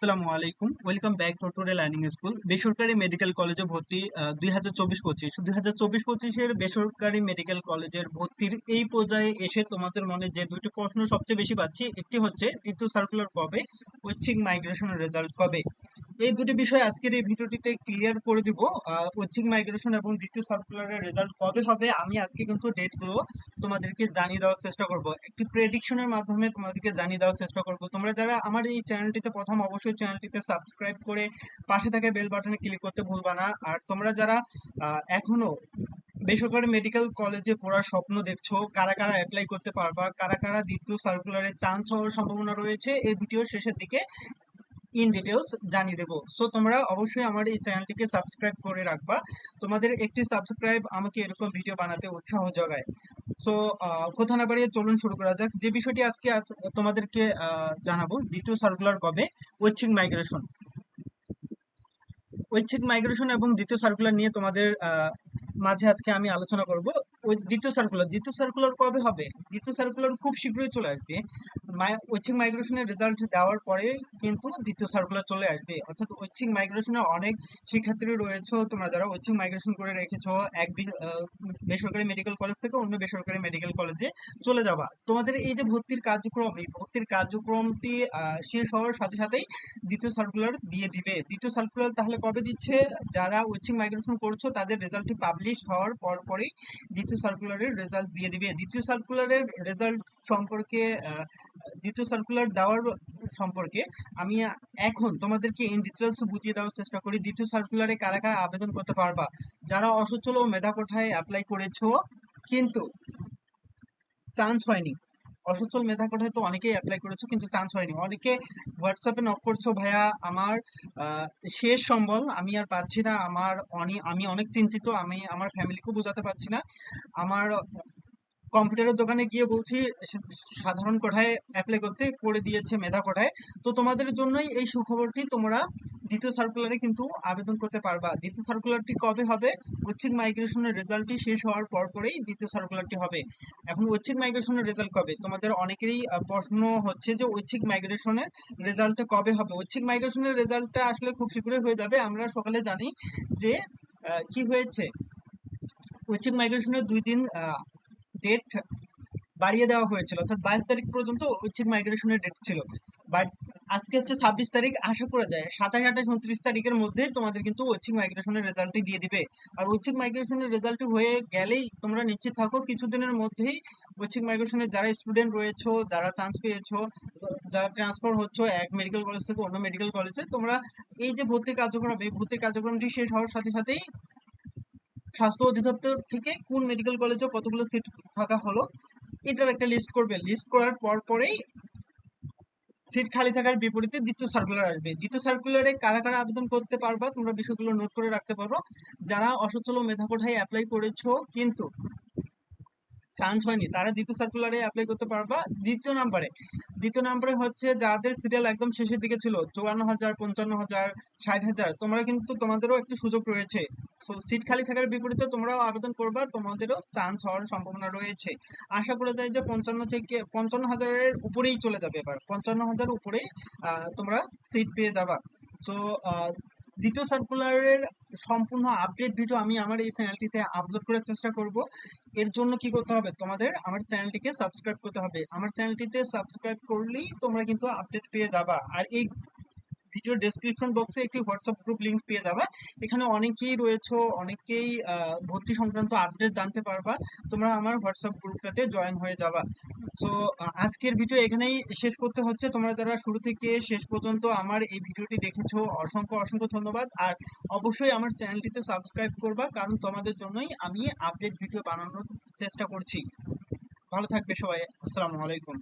আসসালামু আলাইকুম। Welcome back to today learning school বেসরকারি মেডিকেল কলেজে ভর্তি দুই হাজার চব্বিশ পঁচিশ। দুই হাজার বেসরকারি মেডিকেল কলেজের ভর্তির এই পর্যায়ে এসে তোমাদের মনে যে দুটি প্রশ্ন সবচেয়ে বেশি পাচ্ছি, একটি হচ্ছে দ্বিতীয় সার্কুলার কবে, ঐচ্ছিক মাইগ্রেশনের রেজাল্ট কবে? এই দুটি বিষয় আজকের এই ভিডিওটিতে ক্লিয়ার করে দিব ঐচ্ছিক মাইগ্রেশন এবং দ্বিতীয় সার্কুলারের রেজাল্ট কবে হবে, আমি আজকে কিন্তু ডেটগুলো তোমাদেরকে জানিয়ে দেওয়ার চেষ্টা করব। একটি প্রেডিকশনের মাধ্যমে তোমাদেরকে জানিয়ে দেওয়ার চেষ্টা করব। তোমরা যারা আমার এই চ্যানেলটিতে প্রথম অবশ্যই চ্যানেলটিতে সাবস্ক্রাইব করে পাশে থাকা বেল বাটনে ক্লিক করতে ভুলবা না। আর তোমরা যারা এখনও বেসরকারি মেডিকেল কলেজে পড়ার স্বপ্ন দেখছ, কারা কারা অ্যাপ্লাই করতে পারবা, কারা কারা দ্বিতীয় সার্কুলারে চান্স হওয়ার সম্ভাবনা রয়েছে, এই ভিডিও শেষের দিকে ইন ডিটেলস জানিয়ে দেবো। সো তোমরা অবশ্যই আমার এই চ্যানেলটিকে সাবস্ক্রাইব করে রাখবা। তোমাদের একটি সাবস্ক্রাইব আমাকে এরকম ভিডিও বানাতে উৎসাহ যোগায়। সো কথা না বাড়িয়ে চলুন শুরু করা যাক। যে বিষয়টি আজকে আজ- তোমাদেরকে জানাব, দ্বিতীয় সার্কুলার কবে? ঐচ্ছিক মাইগ্রেশন ঐচ্ছিক মাইগ্রেশন এবং দ্বিতীয় সার্কুলার নিয়ে তোমাদের মাঝে আজকে আমি আলোচনা করব ওই দ্বিতীয় সার্কুলার দ্বিতীয় সার্কুলার কবে হবে? দ্বিতীয় সার্কুলার খুব শীঘ্রই চলে আসবে। ঐচ্ছিক মাইগ্রেশনের রেজাল্ট দেওয়ার পরে কিন্তু দ্বিতীয় সার্কুলার চলে আসবে। অর্থাৎ ঐচ্ছিক মাইগ্রেশনে অনেক শিক্ষার্থী রয়েছে। তোমরা যারা ঐচ্ছিক মাইগ্রেশন করে রেখেছো, এক বেসরকারি মেডিকেল কলেজ থেকে অন্য বেসরকারি মেডিকেল কলেজে চলে যাবা। তোমাদের এই যে ভর্তির কার্যক্রম, এই ভর্তির কার্যক্রমটি শেষ হওয়ার সাথে সাথেই দ্বিতীয় সার্কুলার দিয়ে দিবে। দ্বিতীয় সার্কুলার তাহলে কবে দিচ্ছে? যারা ঐচ্ছিক মাইগ্রেশন করছ, তাদের রেজাল্টটি পাবলিশ হওয়ার পর পরেই দ্বিতীয় সার্কুলারের রেজাল্ট দিয়ে দিবে। দ্বিতীয় সার্কুলারের রেজাল্ট সম্পর্কে দ্বিতীয় সার্কুলার দেওয়ার সম্পর্কে আমি এখন তোমাদেরকে ইন ডিটেলস বুঝিয়ে দেওয়ার চেষ্টা করি। দ্বিতীয় সার্কুলারে কারা কারা আবেদন করতে পারবা? যারা অসচ্ছল ও মেধা কোঠায় অ্যাপ্লাই করেছ, কিন্তু চান্স হয়নি। অসচল মেধা কোঠায় তো অনেকেই অ্যাপ্লাই করেছ, কিন্তু চান্স হয়নি। অনেকে হোয়াটসঅ্যাপে নক করছ, ভাইয়া, আমার শেষ সম্বল, আমি আর পাচ্ছি না। আমার অনেক আমি অনেক চিন্তিত, আমি, আমার ফ্যামিলিকেও বোঝাতে পারছি না। আমার কম্পিউটারের দোকানে গিয়ে বলছি সাধারণ কোঠায় অ্যাপ্লাই করতে করে দিয়েছে মেধা কোঠায়। তো তোমাদের জন্যই এই সুখবরটি তোমরা দ্বিতীয় সার্কুলারে কিন্তু আবেদন করতে পারবা। দ্বিতীয় সার্কুলারটি কবে হবে? ঐচ্ছিক মাইগ্রেশনের রেজাল্টটি শেষ হওয়ার পর পরেই দ্বিতীয় সার্কুলারটি হবে। এখন ঐচ্ছিক মাইগ্রেশনের রেজাল্ট কবে? তোমাদের অনেকেরই প্রশ্ন হচ্ছে যে ঐচ্ছিক মাইগ্রেশনের রেজাল্টটা কবে হবে? ঐচ্ছিক মাইগ্রেশনের রেজাল্টটা আসলে খুব শীঘ্রই হয়ে যাবে। আমরা সকালে জানি যে কি হয়েছে? ঐচ্ছিক মাইগ্রেশনের দুই দিন ডেট বাড়িয়ে দেওয়া হয়েছিল। অর্থাৎ বাইশ তারিখ পর্যন্ত ঐচ্ছিক মাইগ্রেশনের ডেট ছিল। বাট আজকে হচ্ছে ছাব্বিশ তারিখ, আশা করা যায় সাতাশ, আঠাশ, উনত্রিশ তারিখের মধ্যে তোমাদের কিন্তু ঐচ্ছিক মাইগ্রেশনের রেজাল্টটি দিয়ে দিবে। আর ঐচ্ছিক মাইগ্রেশনের রেজাল্টটি হয়ে গেলেই তোমরা নিশ্চিত থাকো কিছুদিনের মধ্যেই ঐচ্ছিক মাইগ্রেশনের যারা স্টুডেন্ট রয়েছো, যারা চান্স পেয়েছ, যারা ট্রান্সফার হচ্ছে এক মেডিকেল কলেজ থেকে অন্য মেডিকেল কলেজে তোমরা এই যে ভর্তির কার্যক্রম এই ভর্তির কার্যক্রমটি শেষ হওয়ার সাথে সাথেই স্বাস্থ্য অধিদপ্তর থেকে কোন মেডিকেল কলেজে কতগুলো সিট ফাঁকা হলো, এটার একটা লিস্ট করবে। লিস্ট করার পর পরেই সিট খালি থাকার বিপরীতে দ্বিতীয় সার্কুলার আসবে। দ্বিতীয় সার্কুলারে কারা কারা আবেদন করতে পারবা, তোমরা বিষয়গুলো নোট করে রাখতে পারো। যারা অসচ্ছল মেধা কোঠায় অ্যাপ্লাই করেছ, কিন্তু চান্স হয়নি। তারা দ্বিতীয় সার্কুলারে অ্যাপ্লাই করতে পারবা দ্বিতীয় নাম্বারে দ্বিতীয় নাম্বারে হচ্ছে যাদের সিরিয়াল একদম শেষের দিকে ছিল, চুয়ান্ন হাজার, পঞ্চান্ন হাজার, ষাট হাজার, তোমরা কিন্তু তোমাদেরও একটু সুযোগ রয়েছে। সো সিট খালি থাকার বিপরীতে তোমরাও আবেদন করবা, তোমাদেরও চান্স হওয়ার সম্ভাবনা রয়েছে। আশা করা যায় যে পঞ্চান্ন থেকে, পঞ্চান্ন হাজারের উপরেই চলে যাবে এবার। পঞ্চান্ন হাজার উপরেই তোমরা সিট পেয়ে যাবা। তো দ্বিতীয় সার্কুলারের সম্পূর্ণ আপডেট ভিডিও আমি আমার এই চ্যানেলটিতে আপলোড করার চেষ্টা করব। এর জন্য কি করতে হবে? তোমাদের আমার চ্যানেলটিকে সাবস্ক্রাইব করতে হবে। আমার চ্যানেলটিতে সাবস্ক্রাইব করলেই তোমরা কিন্তু আপডেট পেয়ে যাবা। আর এই ভিডিও ডেসক্রিপশন বক্সে একটি হোয়াটসঅ্যাপ গ্রুপ লিংক পেয়ে যাবা। এখানে অনেকেই রয়েছে অনেকেই ভর্তি সংক্রান্ত আপডেট জানতে পারবা। তোমরা আমার হোয়াটসঅ্যাপ গ্রুপটাতে জয়েন হয়ে যাবা। সো আজকের ভিডিও এখানেই শেষ করতে হচ্ছে। তোমরা যারা শুরু থেকে শেষ পর্যন্ত আমার এই ভিডিওটি দেখেছ, অসংখ্য অসংখ্য ধন্যবাদ। আর অবশ্যই আমার চ্যানেলটিতে সাবস্ক্রাইব করবা, কারণ তোমাদের জন্যই আমি আপডেট ভিডিও বানানোর চেষ্টা করছি। ভালো থাকবে সবাই। আসসালামু আলাইকুম।